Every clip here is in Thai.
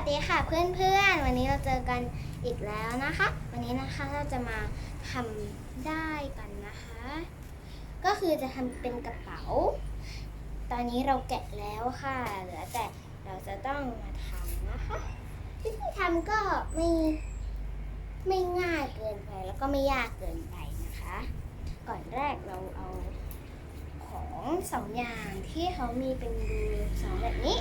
สดีค่ะเพื่อนๆ วันนี้เราเจอกันอีกแล้วนะคะ วันนี้นะคะเราจะมาทำได้กันนะคะ ก็คือจะทำเป็นกระเป๋า ตอนนี้เราแกะแล้วค่ะ เหลือแต่เราจะต้องมาทำนะคะวิธีทำก็ไม่ไม่ง่ายเกินไปแล้วก็ไม่ยากเกินไปนะคะ ก่อนแรกเราเอาของสองอย่างที่เขามีเป็นรูสองแบบนี้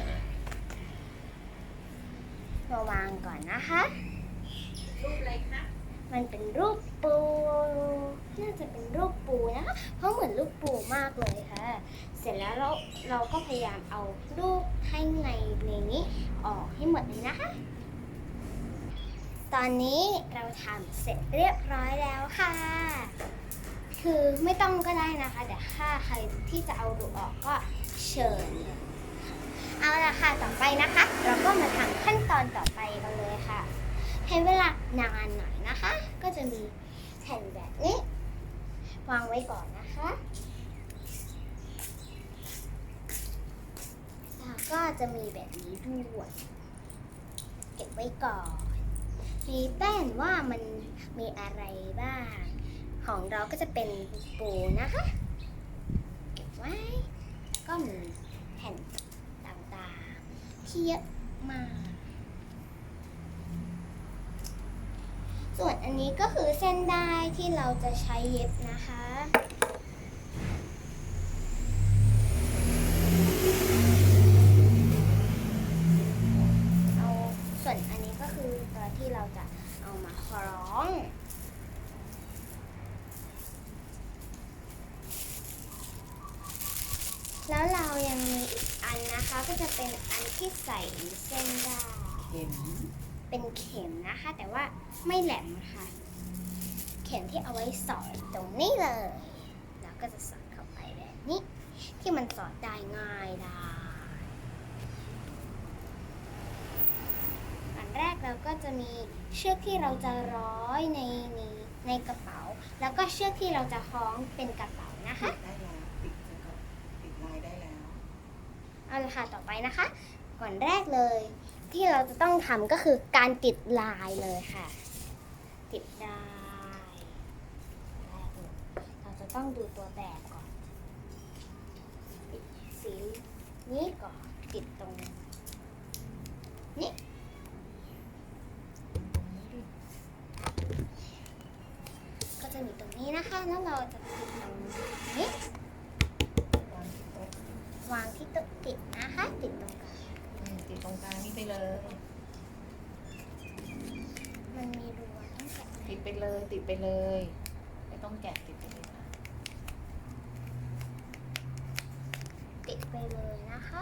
มาวางก่อนนะคะ รูปอะไรคะมันเป็นรูปปูน่าจะเป็นรูปปูนะคะ เพราะเหมือนรูปปูมากเลยค่ะ เสร็จแล้วเราเราก็พยายามเอารูปข้างในในนี้ออกให้หมดเลยนะคะ ตอนนี้เราทำเสร็จเรียบร้อยแล้วค่ะ คือไม่ต้องก็ได้นะคะ แต่ถ้าใครที่จะเอารูออกก็เชิญ เอาละค่ะต่อไปนะคะ เราก็มาทำขั้นตอนต่อไปกันเลยค่ะใช้เวลานานหน่อยนะคะ ก็จะมีแผ่นแบบนี้ วางไว้ก่อนนะคะแล้วก็จะมีแบบนี้ด้วยเก็บไว้ก่อนมีแป้นว่ามันมีอะไรบ้าง ของเราก็จะเป็นปูนะคะ เก็บไว้ แล้วก็มีแผ่น ที่เยอะมาก ส่วนอันนี้ก็คือเส้นได้ที่เราจะใช้เย็บนะคะ เอาส่วนอันนี้ก็คือตัวที่เราจะเอามาคล้อง แล้วเรายังมีอีกอั นนะคะก็จะเป็นอันที่ใส่เส้นได้เข็มเป็นเข็มนะคะ แต่ว่าไม่แหลมค่ะ เข็มที่เอาไว้สอดตรงนี้เลย แล้วก็จะสอดเข้าไปแบบนี้ที่มันสอดได้ง่ายได้อันแรกเราก็จะมีเชือกที่เราจะร้อยในนี้ในกระเป๋า แล้วก็เชือกที่เราจะคล้องเป็นกระเป๋านะคะ ติดได้แล้วติดแล้วก็ติดลายได้แล้ว เอาละค่ะต่อไปนะคะก่อนแรกเลย ที่เราจะต้องทำก็คือการติดลายเลยค่ะ ติดลายแรกเราจะต้องดูตัวแบบก่อนติดสีนี้ก่อนติดตรงนี้ก็จะมีตรงนี้นะคะ แล้วเราจะติดตรงนี้ วางที่โต๊ะติดนะคะติดตรงกลางอืมติดตรงกลางนี่ไปเลย มันมีรูต้องแกะไหมติดไปเลย ติดไปเลย ไม่ต้องแกะติดไปเลยค่ะติดไปเลยนะคะ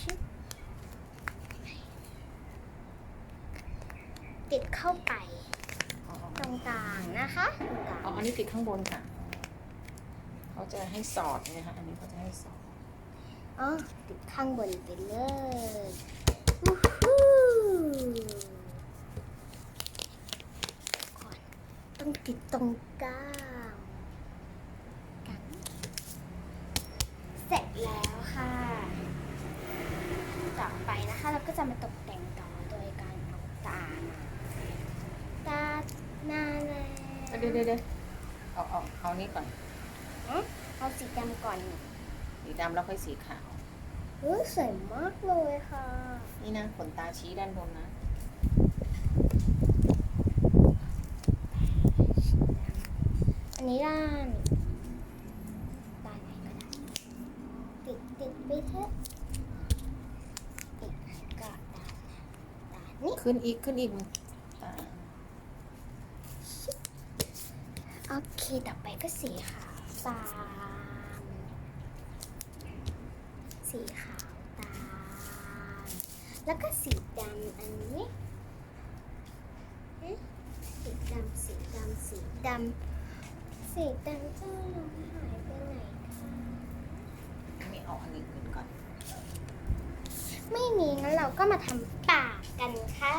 ชึบติดเข้าไปอ๋อตรงกลางนะคะตรงกลาง อ๋ออันนี้ติดข้างบนค่ะ เขาจะให้สอดเนี่ยค่ะ อันนี้เขาจะให้สอดอ๋อติดข้างบนไปเลยวู้ฮู้ก่อนต้องติดตรงกลางกันเสร็จแล้วค่ะ ต่อไปนะคะเราก็จะมาตกแต่งต่อโดยการเอาตามาตาหน้าแล้ เดี๋ยวเดี๋ยวเดี๋ยวเอาเอาเอานี่ก่อน เอาสีดำก่อน สี ดำแล้วค่อยสีขาวเฮ้ยสวยมากเลยค่ะนี่นะขนตาชี้ด้านบนนะอันนี้ด้านด้านไหนก็ได้ติดติดไปเถอะติดก็ด้านด้านนี้ขึ้นอีกขึ้นอีกตาโอเคต่อไปก็สีขาวตาม ก็มาทำปากกันค่ะ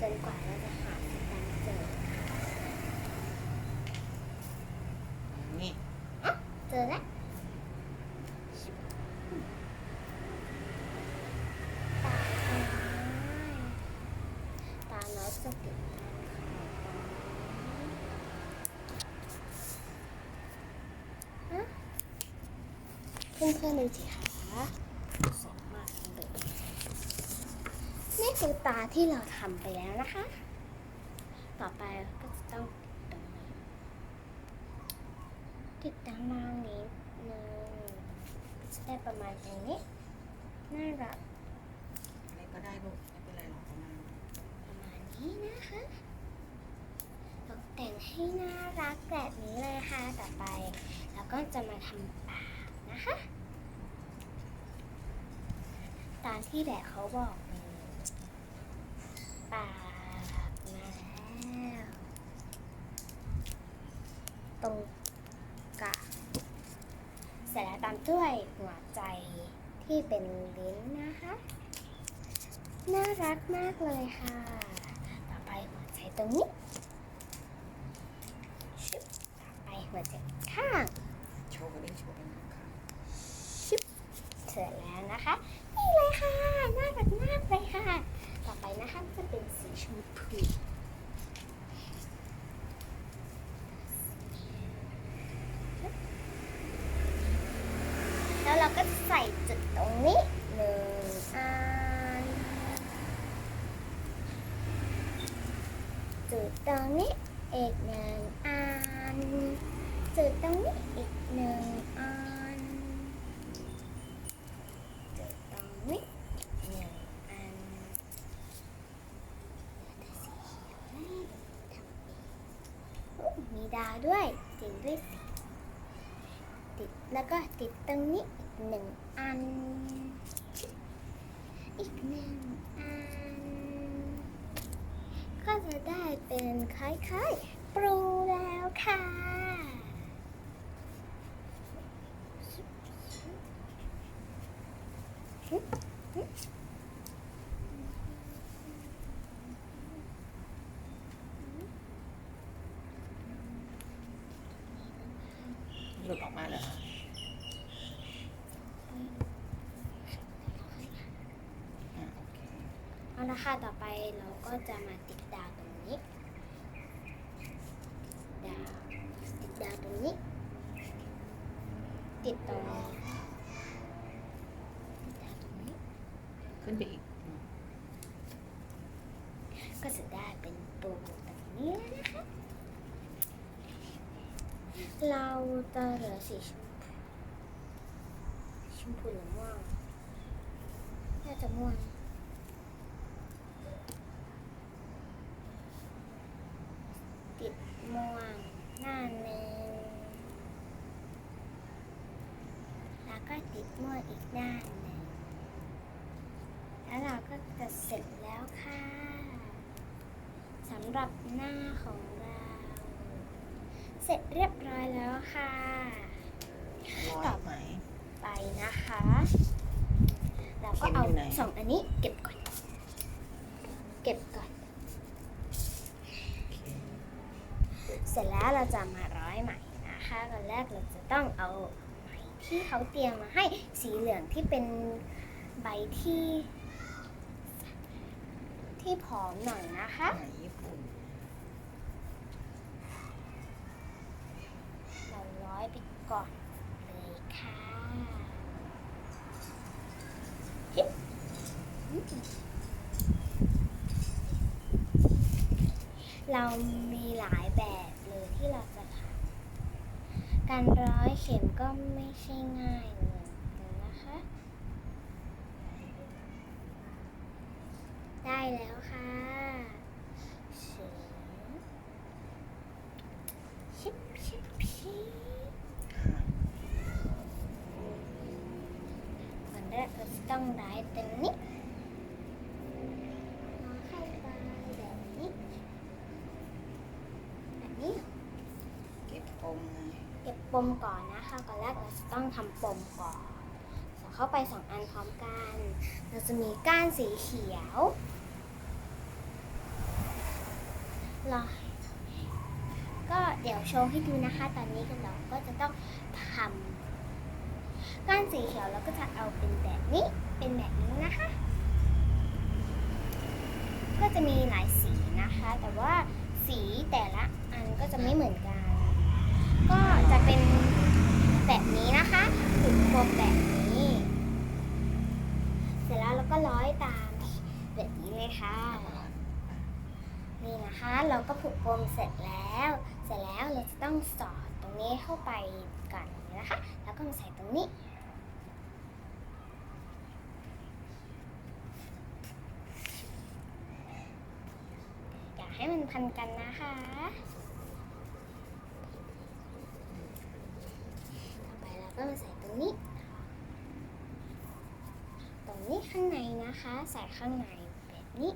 จนกว่าเราจะหาสีดำเจอนี่อะเจอแล้วตาน้อยจะติดเพื่อนๆดูสิคะ ตาที่เราทำไปแล้วนะคะ ต่อไปก็จะต้องติดตรงนี้ติดตามมานิดนึงจะได้ประมาณตรงนี้น่ารักอะไรก็ได้ลูกไม่เป็นไรหรอกประมาณประมาณนี้นะคะตกแต่งให้น่ารักแบบนี้เลยค่ะต่อไปเราก็จะมาทำปากนะคะ ตามที่แบบเขาบอกเลยปากมาแล้ว ต รงกลางเสร็จแล้วตามด้วยหัวใจที่เป็นลิ้นนะคะ น่ารักมากเลยค่ะ ต่อไปหัวใจตรงนี้ชึบต่อไปหัวใจข้าง โชว์กันได้โชว์กันค่ะ ชึบเสร็จแล้วนะคะ นี่เลยค่ะ น่ารักมากเลยค่ะ ต่อไปนะคะจะเป็นสีชมพูแล้วเราก็จะใส่จุดตรงนี้หนึ่งอัน จุดตรงนี้อีกหนึ่งอัน จุดตรงนี้อีกหนึ่งอัน จุดตรงนี้หนึ่งอันโอ้มีดาวด้วยจริงด้วยสิติดแล้วก็ติดตรงนี้อีกหนึ่งอัน อีกหนึ่งอัน ก็จะได้เป็นคล้ายๆ ปรูแล้วค่ะ หลุดออกมาเหรอคะอะโอเคเอาละค่ะต่อไปเราก็จะมาติดดาวตรงนี้ ดาวติดดาวตรงนี้ ติดตรงติดดาวตรงนี้ ขึ้นไปอีกอืม ก็จะได้เป็นปูแบบนี้แล้วนะคะ เรา จะเหลือสีชมพูชมพูหรือม่วงน่าจะม่วงติดม่วงหน้าหนึ่งแล้วก็ติดม่วงอีกด้านหนึ่งแล้วเราก็จะเสร็จแล้วค่ะสำหรับหน้าของ เราเสร็จเรียบร้อยแล้วค่ะร้อยต่อไหมไปนะคะเราก็เอาเข็มอยู่ไหนสองอันนี้เก็บก่อน เก็บก่อนโอเคเสร็จแล้วเราจะมาร้อยไหมนะคะตอนแรกเราจะต้องเอาไหมที่เขาเตรียมมาให้สีเหลืองที่เป็นใบที่ ที่ผอมหน่อยนะคะ ไหมญี่ปุ่น เราร้อยไปก่อนเลยค่ะฮิป เรามีหลายแบบเลยที่เราจะทำการร้อยเข็มก็ไม่ใช่ง่ายเหมือนกันนะคะ ได้แล้วค่ะเสียงชิบชิบชิบ ค่ะ ก่อนแรกเราจะต้องได้ตรงนี้มาเข้าไปแบบนี้ แบบนี้ เก็บปมไง เก็บปมก่อนนะคะ ก่อนแรกเราจะต้องทำปมก่อนใส่ เข้าไปสองอันพร้อมกัน เราจะมีก้านสีเขียวรอก็เดี๋ยวโชว์ให้ดูนะคะ ตอนนี้กันเราก็จะต้องทำก้านสีเขียวเราก็จะเอาเป็นแบบนี้ เป็นแบบนี้นะคะ ก็จะมีหลายสีนะคะ แต่ว่าสีแต่ละอันก็จะไม่เหมือนกัน ก็จะเป็นแบบนี้นะคะผูกปมแบบนี้ เสร็จแล้วเรา ก็ร้อยตามแบบนี้เลยค่ะ นี่นะคะเราก็ผูกปมเสร็จแล้ว เสร็จแล้วเราจะต้องสอดตรงนี้เข้าไปก่อนนะคะ แล้วก็มาใส่ตรงนี้อย่าให้มันพันกันนะคะต่อไปเราก็มาใส่ตรงนี้ นี้ข้างในนะคะ ใส่ข้างในแบบนี้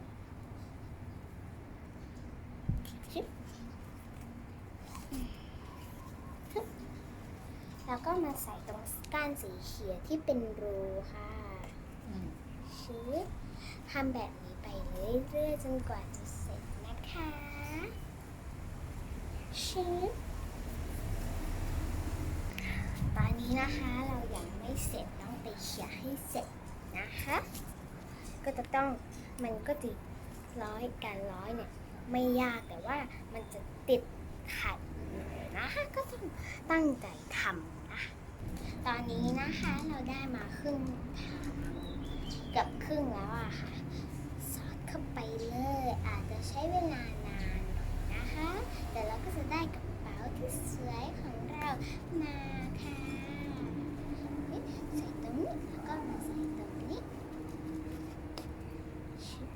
ชึบฮึบแล้วก็มาใส่ตรงก้านสีเขียวที่เป็นรูค่ะชืบทำแบบนี้ไปเรื่อยๆจนกว่าจะเสร็จนะคะชืบตอนนี้นะคะเรายังไม่เสร็จต้องไปเขี่ยให้เสร็จ นะคะ ก็จะต้องมันก็จะร้อยการร้อยเนี่ยไม่ยากแต่ว่ามันจะติดขัดนะคะก็ต้องตั้งใจทำนะ ตอนนี้นะคะเราได้มาครึ่งทางเกับครึ่งแล้วอะค่ะ สอดเข้าไปเลย อาจจะใช้เวลานานหน่อยนะคะ แต่เราก็จะได้กระเป๋าที่สวยของเรามาค่ะใส่ตรงนี้แล้วก็มาใส่ตรงนี้ชึบ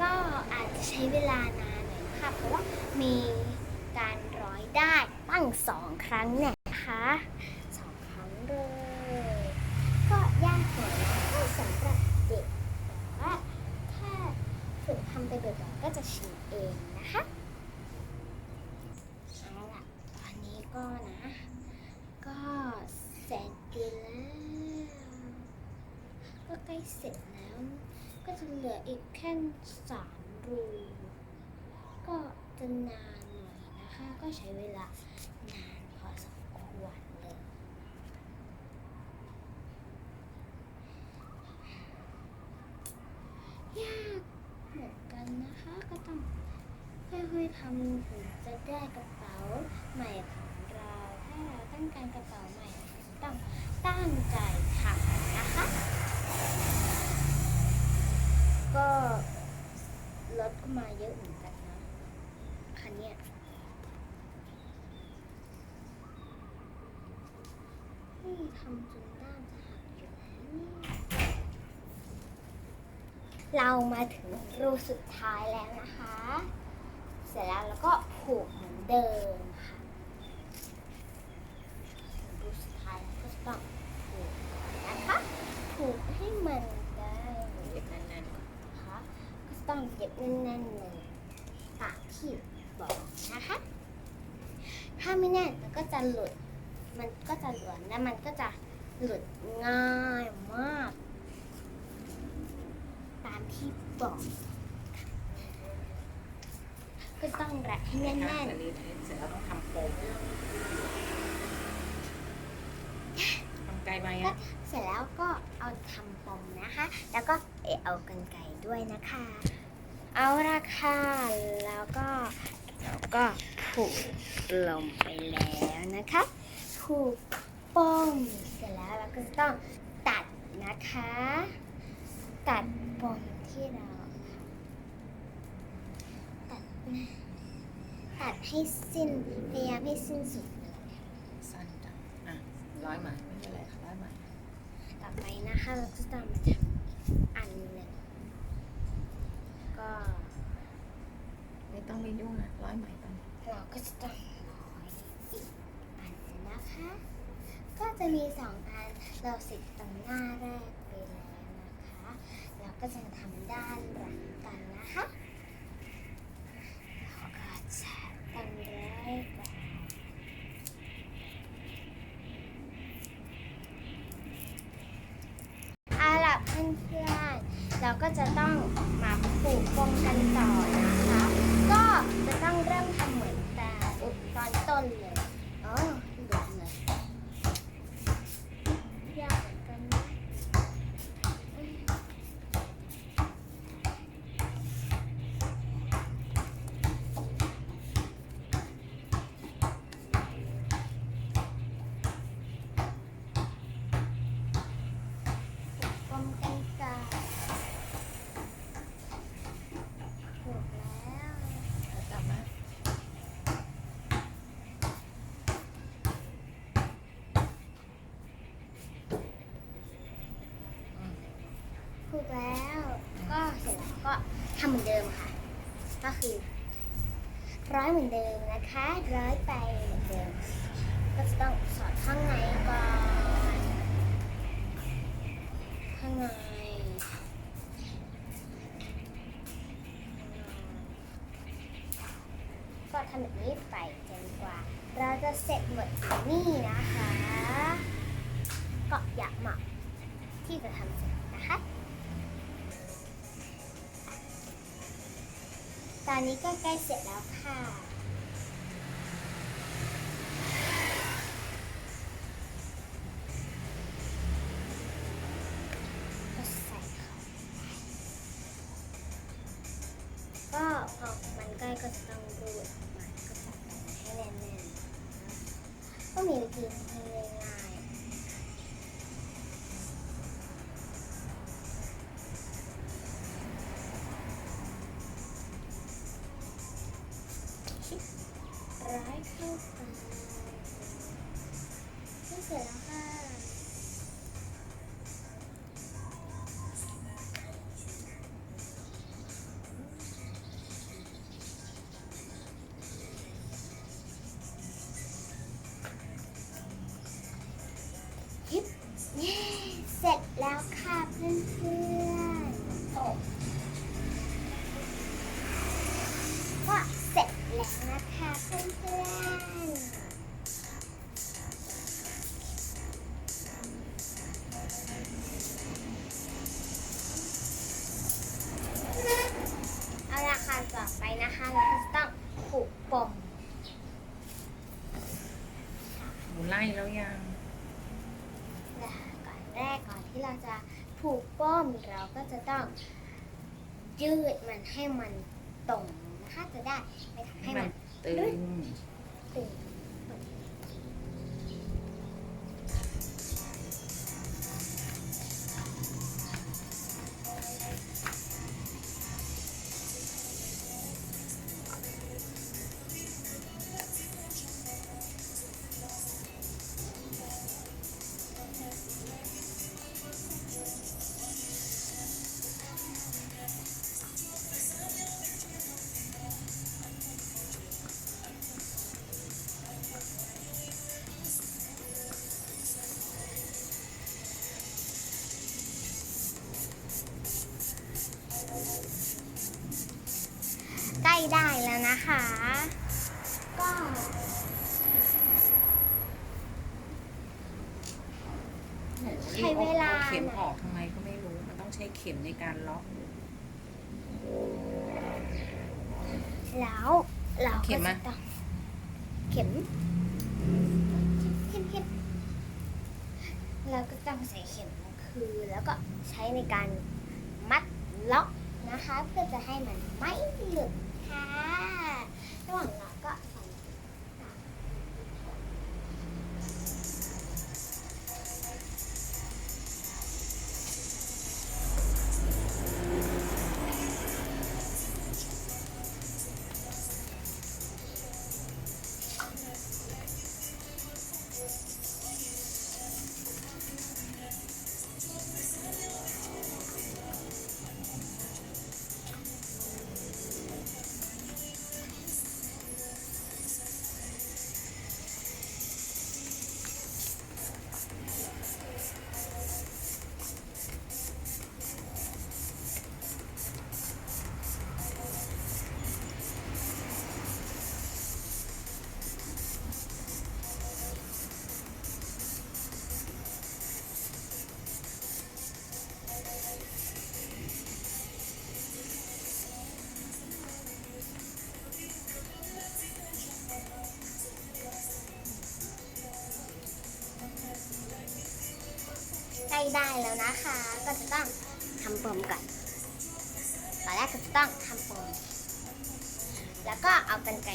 ก็อาจจะใช้เวลานานหน่อยนะคะเพราะว่ามีการร้อยได้ตั้งสองครั้งเนี่ยนะคะสองครั้งเลย ก็ยากหน่อยถ้าสำหรับเด็กแต่ว่าถ้าฝึกทำไปบ่อยๆก็จะชินเองนะคะเอาล่ะตอนนี้ก็นะ ก็เสร็จแล้วก็ใกล้เสร็จแล้ว ก็จะเหลืออีกแค่สาม รูก็จะนานหน่อยนะคะ ก็ใช้เวลานานพอสมควรเลยยากเหมือนกันนะคะ ก็ต้องค่อยๆทำถึงจะได้กระเป๋าใหม่ของเรา ถ้าเราต้องการกระเป๋าใหม่ต้องตั้งใจทำนะคะ ก็รถ ก็มาเยอะเหมือนกันนะคันเนี้ยนี่ทำจนด้านจะหักอยู่แล้วนี่เรามาถึงรูสุดท้ายแล้วนะคะ เสร็จแล้วเราก็ผูกเหมือนเดิมค่ะถึงรูสุดท้ายแล้วก็จะต้องผูกนะคะ ผูกให้มันได้ เย็บแน่นๆก่อน นะคะก็จะต้องเย็บแน่นๆเลยตามที่บอกนะคะ ถ้าไม่แน่นมันก็จะหลุด มันก็จะหลวมและมันก็จะหลุดง่ายมาก ตามที่บอก ก็ต้องรัดให้แน่น อันนี้เสร็จแล้วต้องทำโฟมทำไกลไหมอะ ๆ เสร็จแล้วก็เอาทำปมนะคะ แล้วก็เอากันไก่ด้วยนะ คะเอาละค่ะแล้วก็เราก็ผูกลงไปแล้วนะคะผูกปมเสร็จแล้วเราก็จะต้องตัดนะคะ ตัดปมที่เราตัดตัดให้สิ้นพยายามให้สิ้นสุดเลยสั้นจังอะร้อยไหมไม่เป็นไรค่ะร้อยไหมต่อไปนะคะเราก็จะมาทำอันนึ่ง ไม่ต้องไม่ยุ่งอะร้อยไหมตอนนี้เราก็จะต้องร้อยอีกอันนะคะ ก็จะมีสองอันเราสิตรงหน้าแรกไปแล้วนะคะ เราก็จะทำด้านหลังกันนะคะเราก็จะตั้งร้อยก่อนเอาล่ะเพื่อนๆเรา ก็จะต้องมาปลูกปมกันต่อนะคะ ก็จะต้องเริ่มทำเหมือนแต่ตอนต้นเลยอ๋อหลุดเลยยากเหมือนกันนะ ถูกแล้ว ก็เสร็จแล้วก็ทำเหมือนเดิมค่ะ ก็คือ ร้อยเหมือนเดิมนะคะ ร้อยไปเหมือนเดิม ก็จะต้องสอดข้างในก่อน ข้างในก็ทำแบบนี้ไปจนกว่า เราจะเสร็จหมดนี่นะคะ ก็อยากเหมาะที่จะทำเสร็จ ตอนนี้ก็ใกล้เสร็จแล้วค่ะ ต้อง ยืดมันให้มันตรงนะคะจะได้ไม่ทำให้มันตึง นะคะ ก็ใช้เวลาอเข็มออกทำไมก็ไม่รู้ มันต้องใช้เข็มในการล็อก แล้วเราเข็ก็มจะมาต้อง นะคะ ก็จะต้องทำปมก่อนตอนแรกก็จะต้องทำปมแล้วก็เอากันไกร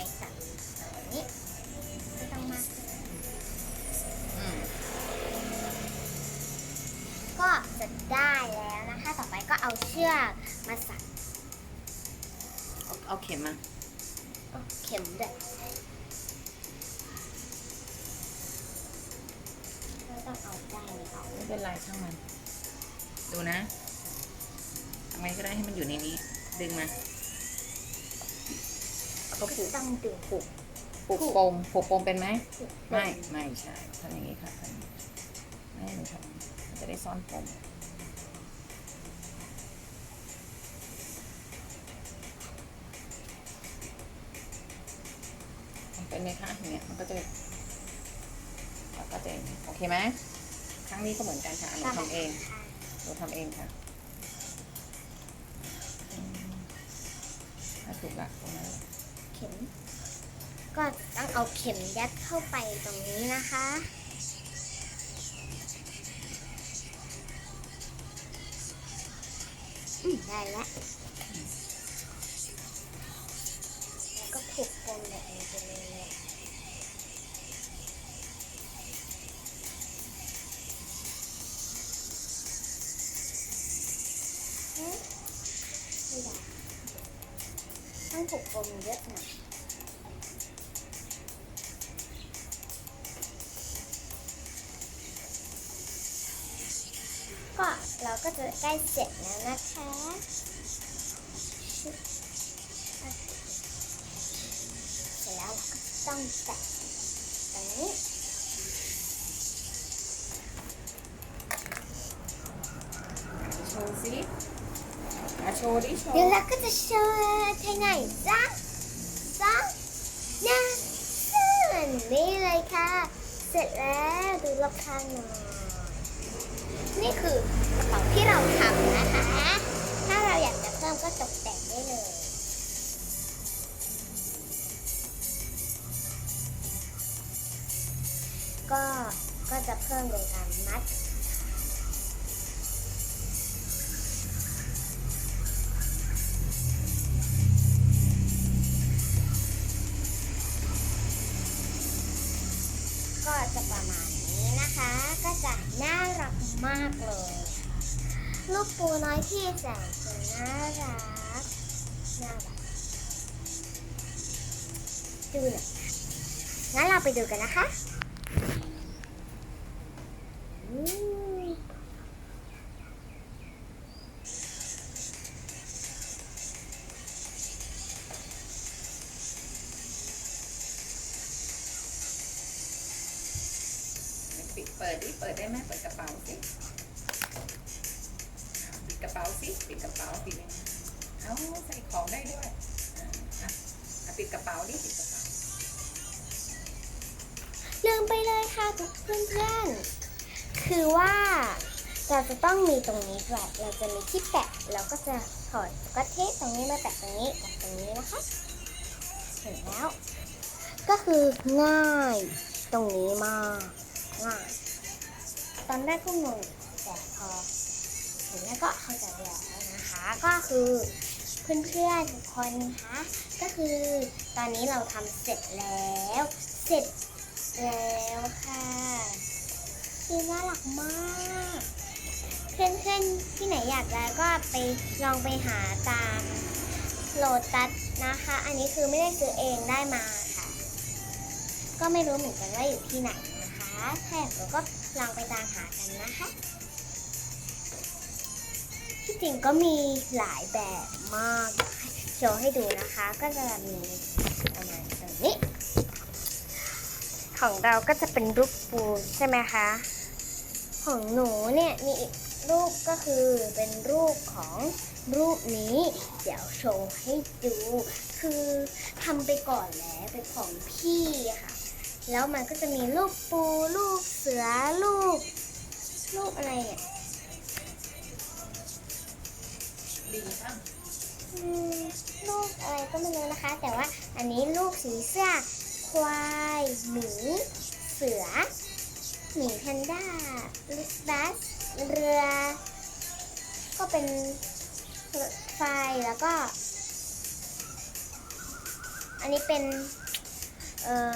ก็ผูกต้องดึงผูกผูกปมผูกปมเป็นไหม ไม่ ไม่ใช่ทำอย่างนี้ค่ะทำอย่างนี้ไม่ให้มันทำมันจะได้ซ่อนปมทำเป็นไหมคะเนี่ยมันก็จะแล้วก็จะอย่างนี้โอเคไหมครั้งนี้ก็เหมือนกันค่ะหนูทำเองหนูทำเองค่ะอืมถ้าถูกหลักตรงนั้นเข็ม ก็ต้องเอาเข็มยัดเข้าไปตรงนี้นะคะอืมได้แล้ว ต้องผูกปมเยอะหน่อยก็เราก็จะใกล้เสร็จแล้วนะคะ ดูกันนะคะปิดเปิดดิเปิดได้ไหมเปิดกระเป๋าสิปิดกระเป๋าสิปิดกระเป๋าปิดเอาใส่ของได้ด้วยอะปิดกระเป๋าดิปิดกระเป๋า ค่ะทุกเพื่อนๆคือว่าเราจะต้องมีตรงนี้ด้วยเราจะมีที่แปะเราก็จะถอดก็เทปตรงนี้มาแปะตรงนี้แปะตรงนี้นะคะเห็นแล้ว ก็คือง่ายตรงนี้มากง่ายตอนแรกก็งงแต่พอเห็นแล้วก็เข้าใจแล้วนะคะ ก็คือเพื่อนๆทุกคนนะคะ ก็คือตอนนี้เราทำเสร็จแล้ว เสร็จ แล้วค่ะคือน่ารักมาก เพื่อนๆที่ไหนอยากได้ก็ไปลองไปหาตามโลตัสนะคะ อันนี้คือไม่ได้ซื้อเองได้มาค่ะ ก็ไม่รู้เหมือนกันว่าอยู่ที่ไหนนะคะถ้าอยากรู้ก็ลองไปตามหากันนะคะที่จริงก็มีหลายแบบมากโชว์ให้ดูนะคะ ก็จะมี ของเราก็จะเป็นรูปปูใช่ไหมคะ ของหนูเนี่ยมีอีกรูปก็คือเป็นรูปของรูปนี้ เดี๋ยวโชว์ให้ดู คือทำไปก่อนแล้วเป็นของพี่ค่ะ แล้วมันก็จะมีรูปปูรูปเสือรูปรูปอะไรเนี่ยดีป่ะอืมรูปอะไรก็ไม่รู้นะคะ แต่ว่าอันนี้รูปสีเสื้อ ควายหมีเสือหมีแพนด้าลิสบัสเรือ ก็เป็นรถไฟแล้วก็ อันนี้เป็น เอ่อ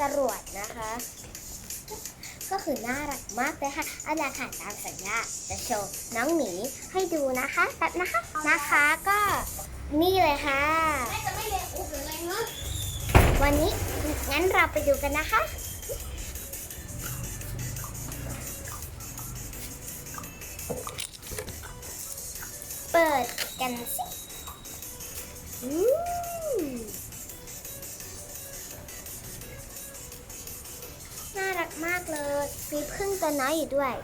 จรวดนะคะ ก็คือน่ารักมากเลยค่ะเอาละค่ะตามสัญญาจะโชว์น้องหมีให้ดูนะคะแป๊บนะคะนะคะก็นี่เลยค่ะจะไม่เรียอุบหรืออะไรเนาะ วันนี้งั้นเราไปดูกันนะคะ เปิดกันสิน่ารักมากเลย มีพึ่งตัวน้อยอยู่ด้วย